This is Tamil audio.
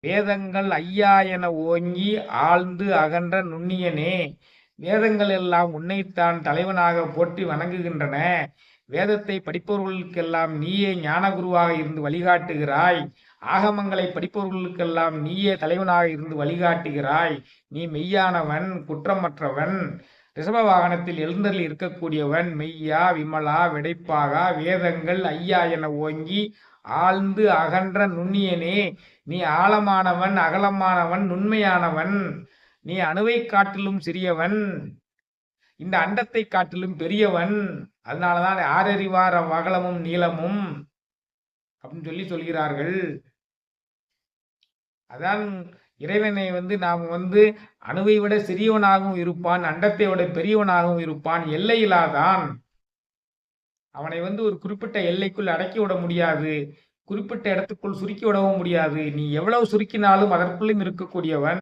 வேதங்கள் ஐயா என ஓங்கி ஆழ்ந்து அகன்ற நுண்ணியனே வேதங்கள் எல்லாம் உன்னைத்தான் தலைவனாக போற்றி வணங்குகின்றன. வேதத்தை படிப்பவர்களுக்கெல்லாம் நீயே ஞானகுருவாக இருந்து வழிகாட்டுகிறாய். ஆகமங்களை படிப்பவர்களுக்கெல்லாம் நீயே தலைவனாக இருந்து வழிகாட்டுகிறாய். நீ மெய்யானவன் குற்றமற்றவன். ரிஷப வாகனத்தில் எழுந்தரில் இருக்கக்கூடியவன் மெய்யா விமலா விடைப்பாகா வேதங்கள் ஐயா என ஓங்கி ஆழ்ந்து அகன்ற நுண்ணியனே நீ ஆழமானவன் அகலமானவன் நுண்மையானவன் நீ அணுவை காட்டிலும் சிறியவன் இந்த அண்டத்தை காட்டிலும் பெரியவன் அதனாலதான் ஆறறிவார அகலமும் நீளமும் அப்படின்னு சொல்லி சொல்கிறார்கள். அதான் இறைவனை வந்து நாம் வந்து அணுவை விட சிறியவனாகவும் இருப்பான் அண்டத்தை விட பெரியவனாகவும் இருப்பான் எல்லையிலாதான் அவனை வந்து ஒரு குறிப்பிட்ட எல்லைக்குள் அடக்கி விட முடியாது குறிப்பிட்ட இடத்துக்குள் சுருக்கி விடவும் முடியாது. நீ எவ்வளவு சுருக்கினாலும் அதற்குள்ளும் இருக்கக்கூடியவன்